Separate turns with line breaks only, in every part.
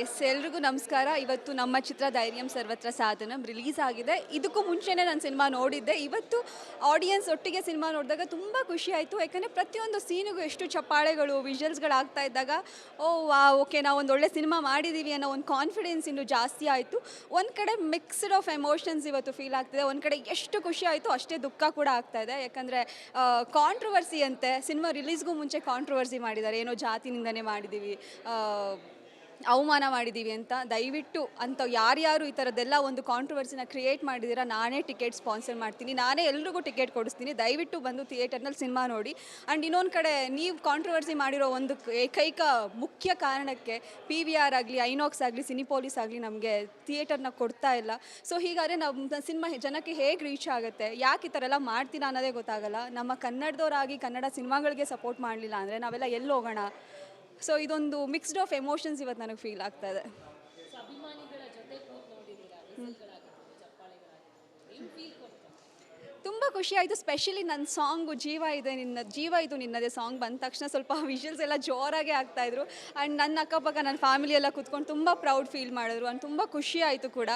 S, ಎಲ್ರಿಗೂ ನಮಸ್ಕಾರ. ಇವತ್ತು ನಮ್ಮ ಚಿತ್ರ ಧೈರ್ಯಂ ಸರ್ವತ್ರ ಸಾಧನಂ ರಿಲೀಸ್ ಆಗಿದೆ. ಇದಕ್ಕೂ ಮುಂಚೆನೇ ನಾನು ಸಿನಿಮಾ ನೋಡಿದ್ದೆ. ಇವತ್ತು ಆಡಿಯನ್ಸ್ ಒಟ್ಟಿಗೆ ಸಿನಿಮಾ ನೋಡಿದಾಗ ತುಂಬ ಖುಷಿ ಆಯಿತು. ಯಾಕಂದರೆ ಪ್ರತಿಯೊಂದು ಸೀನಿಗೂ ಎಷ್ಟು ಚಪ್ಪಾಳೆಗಳು ವಿಜುವಲ್ಸ್ಗಳಾಗ್ತಾ ಇದ್ದಾಗ, ಓ ವಾ ಓಕೆ, ನಾವು ಒಂದು ಒಳ್ಳೆ ಸಿನಿಮಾ ಮಾಡಿದ್ದೀವಿ ಅನ್ನೋ ಒಂದು ಕಾನ್ಫಿಡೆನ್ಸ್ ಇನ್ನೂ ಜಾಸ್ತಿ ಆಯಿತು. ಒಂದು ಕಡೆ ಮಿಕ್ಸ್ಡ್ ಆಫ್ ಎಮೋಷನ್ಸ್ ಇವತ್ತು ಫೀಲ್ ಆಗ್ತಿದೆ. ಒಂದು ಕಡೆ ಎಷ್ಟು ಖುಷಿ ಆಯಿತು ಅಷ್ಟೇ ದುಃಖ ಕೂಡ ಆಗ್ತಾ ಇದೆ. ಯಾಕಂದರೆ ಕಾಂಟ್ರವರ್ಸಿ ಅಂತೆ. ಸಿನಿಮಾ ರಿಲೀಸ್ಗೂ ಮುಂಚೆ ಕಾಂಟ್ರವರ್ಸಿ ಮಾಡಿದ್ದಾರೆ. ಏನೋ ಜಾತಿನಿಂದನೇ ಮಾಡಿದ್ದೀವಿ ಅವಮಾನ ಮಾಡಿದ್ದೀವಿ ಅಂತ ದಯವಿಟ್ಟು ಅಂತ ಯಾರ್ಯಾರು ಈ ಥರದ್ದೆಲ್ಲ ಒಂದು ಕಾಂಟ್ರವರ್ಸಿನ ಕ್ರಿಯೇಟ್ ಮಾಡಿದ್ದೀರಾ, ನಾನೇ ಟಿಕೆಟ್ ಸ್ಪಾನ್ಸರ್ ಮಾಡ್ತೀನಿ, ನಾನೇ ಎಲ್ರಿಗೂ ಟಿಕೆಟ್ ಕೊಡಿಸ್ತೀನಿ, ದಯವಿಟ್ಟು ಬಂದು ಥಿಯೇಟರ್ನಲ್ಲಿ ಸಿನಿಮಾ ನೋಡಿ. ಆ್ಯಂಡ್ ಇನ್ನೊಂದು ಕಡೆ, ನೀವು ಕಾಂಟ್ರವರ್ಸಿ ಮಾಡಿರೋ ಒಂದು ಏಕೈಕ ಮುಖ್ಯ ಕಾರಣಕ್ಕೆ ಪಿ ವಿ ಆರ್ ಆಗಲಿ ಐನಾಕ್ಸ್ ಆಗಲಿ ಸಿನಿಪೋಲಿಸ್ ಆಗಲಿ ನಮಗೆ ಥಿಯೇಟರ್ನ ಕೊಡ್ತಾ ಇಲ್ಲ. ಸೊ ಹೀಗಾದರೆ ನಮ್ಮ ಸಿನಿಮಾ ಜನಕ್ಕೆ ಹೇಗೆ ರೀಚ್ ಆಗುತ್ತೆ, ಯಾಕೆ ಈ ಥರ ಎಲ್ಲ ಮಾಡ್ತೀರಾ ಅನ್ನೋದೇ ಗೊತ್ತಾಗಲ್ಲ. ನಮ್ಮ ಕನ್ನಡದವರಾಗಿ ಕನ್ನಡ ಸಿನಿಮಾಗಳಿಗೆ ಸಪೋರ್ಟ್ ಮಾಡಲಿಲ್ಲ ಅಂದರೆ ನಾವೆಲ್ಲ ಎಲ್ಲಿ ಹೋಗೋಣ? ಸೊ ಇದೊಂದು ಮಿಕ್ಸ್ಡ್ ಆಫ್ ಎಮೋಷನ್ಸ್ ಇವತ್ತು ನನಗೆ ಫೀಲ್ ಆಗ್ತಾ ಇದೆ.
ಅಭಿಮಾನಿಗಳ ಚಪ್ಪಾಳೆಗಳಾಗಿರ್ಬೋದು ಏನು ಫೀಲ್ ಕೊಡ್ತಾರೆ
ತುಂಬ ಖುಷಿ ಆಯಿತು ಸ್ಪೆಷಲಿ ನನ್ನ ಸಾಂಗು ಜೀವ ಇದೆ ನಿನ್ನ, ಜೀವ ಇದು ನಿನ್ನದೇ ಸಾಂಗ್ ಬಂದ ತಕ್ಷಣ ಸ್ವಲ್ಪ ವಿಷಲ್ಸ್ ಎಲ್ಲ ಜೋರಾಗೆ ಆಗ್ತಾಯಿದ್ರು ಆ್ಯಂಡ್ ನನ್ನ ಅಕ್ಕಪಕ್ಕ ನನ್ನ ಫ್ಯಾಮಿಲಿ ಎಲ್ಲ ಕೂತ್ಕೊಂಡು ತುಂಬ ಪ್ರೌಡ್ ಫೀಲ್ ಮಾಡಿದ್ರು ಆ್ಯಂಡ್ ತುಂಬ ಖುಷಿ ಆಯಿತು ಕೂಡ.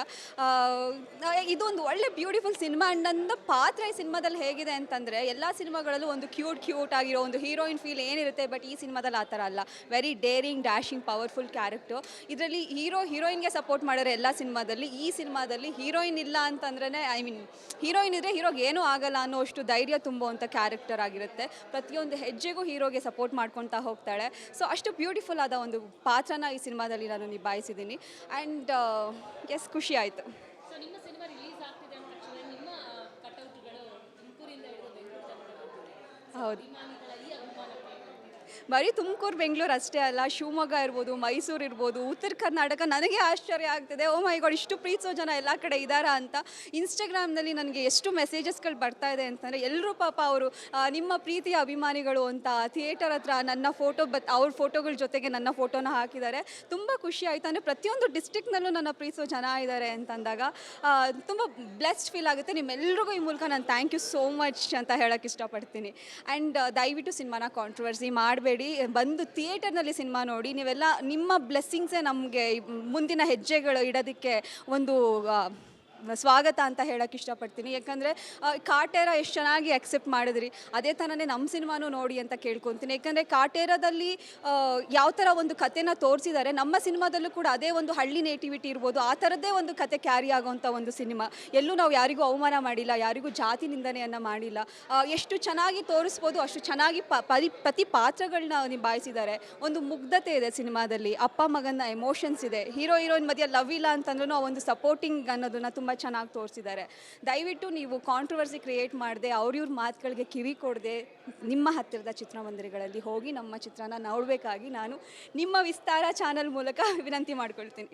ಇದೊಂದು ಒಳ್ಳೆ ಬ್ಯೂಟಿಫುಲ್ ಸಿನಿಮಾ ಆ್ಯಂಡ್ ನನ್ನ ಪಾತ್ರ ಈ ಸಿನಿಮಾದಲ್ಲಿ ಹೇಗಿದೆ ಅಂತಂದರೆ, ಎಲ್ಲ ಸಿನಿಮಾಗಳಲ್ಲೂ ಒಂದು ಕ್ಯೂಟ್ ಕ್ಯೂಟ್ ಆಗಿರೋ ಒಂದು ಹೀರೋಯಿನ್ ಫೀಲ್ ಏನಿರುತ್ತೆ ಬಟ್ ಈ ಸಿನಿಮಾದಲ್ಲಿ ಆ ಥರ ಅಲ್ಲ. Very daring dashing powerful character ಇದರಲ್ಲಿ ಹೀರೋ ಹೀರೋಯಿನ್ಗೆ ಸಪೋರ್ಟ್ ಮಾಡೋರು ಎಲ್ಲ ಸಿನಿಮಾದಲ್ಲಿ, ಈ ಸಿನಿಮಾದಲ್ಲಿ ಹೀರೋಯಿನ್ ಇಲ್ಲ ಅಂತಂದ್ರೆ ಐ ಮೀನ್ ಹೀರೋಯಿನ್ ಇದ್ರೆ ಹೀರೋಗೆ ಏನೂ ಆಗಲ್ಲ ಅನ್ನೋ ಅಷ್ಟು ಧೈರ್ಯ ತುಂಬುವಂಥ ಕ್ಯಾರೆಕ್ಟರ್ ಆಗಿರುತ್ತೆ. ಪ್ರತಿಯೊಂದು ಹೆಜ್ಜೆಗೂ ಹೀರೋಗೆ ಸಪೋರ್ಟ್ ಮಾಡ್ಕೊತಾ ಹೋಗ್ತಾಳೆ. ಸೊ ಅಷ್ಟು ಬ್ಯೂಟಿಫುಲ್ ಆದ ಒಂದು ಪಾತ್ರನ ಈ ಸಿನಿಮಾದಲ್ಲಿ ನಾನು ನಿಭಾಯಿಸಿದ್ದೀನಿ. ಆ್ಯಂಡ್ ಎಸ್ ಖುಷಿ ಆಯಿತು. ಹೌದು
ಅಭಿಮಾನಿಗಳ ಈ ಅಭಿಮಾನಕ್ಕೆ ಏನ್ ಹೇಳ್ತೀರಾ?
ಬರೀ ತುಮಕೂರು, ಬೆಂಗಳೂರು ಅಷ್ಟೇ ಅಲ್ಲ, ಶಿವಮೊಗ್ಗ ಇರ್ಬೋದು, ಮೈಸೂರು ಇರ್ಬೋದು, ಉತ್ತರ ಕರ್ನಾಟಕ ನನಗೆ ಆಶ್ಚರ್ಯ ಆಗ್ತಿದೆ. ಓ ಮೈ ಗಾಡ್ ಇಷ್ಟು ಪ್ರೀತಿಸೋ ಜನ ಎಲ್ಲ ಕಡೆ ಇದ್ದಾರಾ ಅಂತ ಇನ್ಸ್ಟಾಗ್ರಾಮ್ನಲ್ಲಿ ನನಗೆ ಎಷ್ಟು ಮೆಸೇಜಸ್ಗಳು ಬರ್ತಾ ಇದೆ ಅಂತಂದರೆ, ಎಲ್ಲರೂ ಪಾಪ ಅವರು ನಿಮ್ಮ ಪ್ರೀತಿಯ ಅಭಿಮಾನಿಗಳು ಅಂತ ಥಿಯೇಟರ್ ಹತ್ರ ನನ್ನ ಫೋಟೋ ಬತ್, ಅವ್ರ ಫೋಟೋಗಳ ಜೊತೆಗೆ ನನ್ನ ಫೋಟೋನ ಹಾಕಿದ್ದಾರೆ. ತುಂಬ ಖುಷಿ ಆಯಿತು. ಅಂದರೆ ಪ್ರತಿಯೊಂದು ಡಿಸ್ಟಿಕ್ನಲ್ಲೂ ನನ್ನ ಪ್ರೀತಿಸೋ ಜನ ಇದ್ದಾರೆ ಅಂತಂದಾಗ ತುಂಬ ಬ್ಲೆಸ್ಡ್ ಫೀಲ್ ಆಗುತ್ತೆ. ನಿಮ್ಮೆಲ್ರಿಗೂ ಈ ಮೂಲಕ ನಾನು ಥ್ಯಾಂಕ್ ಯು ಸೋ ಮಚ್ ಅಂತ ಹೇಳೋಕ್ಕೆ ಇಷ್ಟಪಡ್ತೀನಿ. ಆ್ಯಂಡ್ ದಯವಿಟ್ಟು ಸಿನಿಮಾನ ಕಾಂಟ್ರವರ್ಸಿ ಮಾಡಬೇಡಿ. ಬಂದು ಥಿಯೇಟರ್ನಲ್ಲಿ ಸಿನಿಮಾ ನೋಡಿ ನೀವೆಲ್ಲ ನಿಮ್ಮ ಬ್ಲೆಸ್ಸಿಂಗ್ಸೇ ನಮಗೆ ಮುಂದಿನ ಹೆಜ್ಜೆಗಳು ಇಡೋದಕ್ಕೆ ಒಂದು ಸ್ವಾಗತ ಅಂತ ಹೇಳಕ್ಕೆ ಇಷ್ಟಪಡ್ತೀನಿ. ಯಾಕಂದರೆ ಕಾಟೇರ ಎಷ್ಟು ಚೆನ್ನಾಗಿ ಅಕ್ಸೆಪ್ಟ್ ಮಾಡಿದ್ರಿ. ಅದೇ ಥರನೇ ನಮ್ಮ ಸಿನಿಮಾನೂ ನೋಡಿ ಅಂತ ಕೇಳ್ಕೊತೀನಿ. ಯಾಕಂದರೆ, ಕಾಟೇರದಲ್ಲಿ ಯಾವ ಥರ ಒಂದು ಕಥೆನ ತೋರಿಸಿದ್ದಾರೆ ನಮ್ಮ ಸಿನಿಮಾದಲ್ಲೂ ಕೂಡ ಅದೇ ಒಂದು ಹಳ್ಳಿ ನೇಟಿವಿಟಿ ಇರ್ಬೋದು. ಆ ಥರದ್ದೇ ಒಂದು ಕತೆ ಕ್ಯಾರಿ ಆಗೋವಂಥ ಒಂದು ಸಿನಿಮಾ. ಎಲ್ಲೂ ನಾವು ಯಾರಿಗೂ ಅವಮಾನ ಮಾಡಿಲ್ಲ, ಯಾರಿಗೂ ಜಾತಿ ನಿಂದನೆಯನ್ನು ಮಾಡಿಲ್ಲ. ಎಷ್ಟು ಚೆನ್ನಾಗಿ ತೋರಿಸ್ಬೋದು, ಅಷ್ಟು ಚೆನ್ನಾಗಿ ಪರಿ ಪ್ರತಿ ಪಾತ್ರಗಳನ್ನ ನಿಭಾಯಿಸಿದ್ದಾರೆ ಒಂದು ಮುಗ್ಧತೆ ಇದೆ ಸಿನಿಮಾದಲ್ಲಿ. ಅಪ್ಪ ಮಗನ ಎಮೋಷನ್ಸ್ ಇದೆ. ಹೀರೋ ಹೀರೋಯಿನ್ ಮಧ್ಯೆ ಲವ್ ಇಲ್ಲ ಅಂತಂದ್ರೂ ಆ ಒಂದು ಸಪೋರ್ಟಿಂಗ್ ಅನ್ನೋದನ್ನ ತುಂಬ ಚೆನ್ನಾಗಿ ತೋರಿಸಿದ್ದಾರೆ. ದಯವಿಟ್ಟು ನೀವು ಕಾಂಟ್ರವರ್ಸಿ ಕ್ರಿಯೇಟ್ ಮಾಡದೆ, ಅವ್ರಿವ್ರ ಮಾತುಗಳಿಗೆ ಕಿವಿ ಕೊಡದೆ, ನಿಮ್ಮ ಹತ್ತಿರದ ಚಿತ್ರಮಂದಿರಗಳಲ್ಲಿ ಹೋಗಿ ನಮ್ಮ ಚಿತ್ರನ ನೋಡಬೇಕಾಗಿ ನಾನು ನಿಮ್ಮ ವಿಸ್ತಾರ ಚಾನಲ್ ಮೂಲಕ ವಿನಂತಿ ಮಾಡ್ಕೊಳ್ತೀನಿ.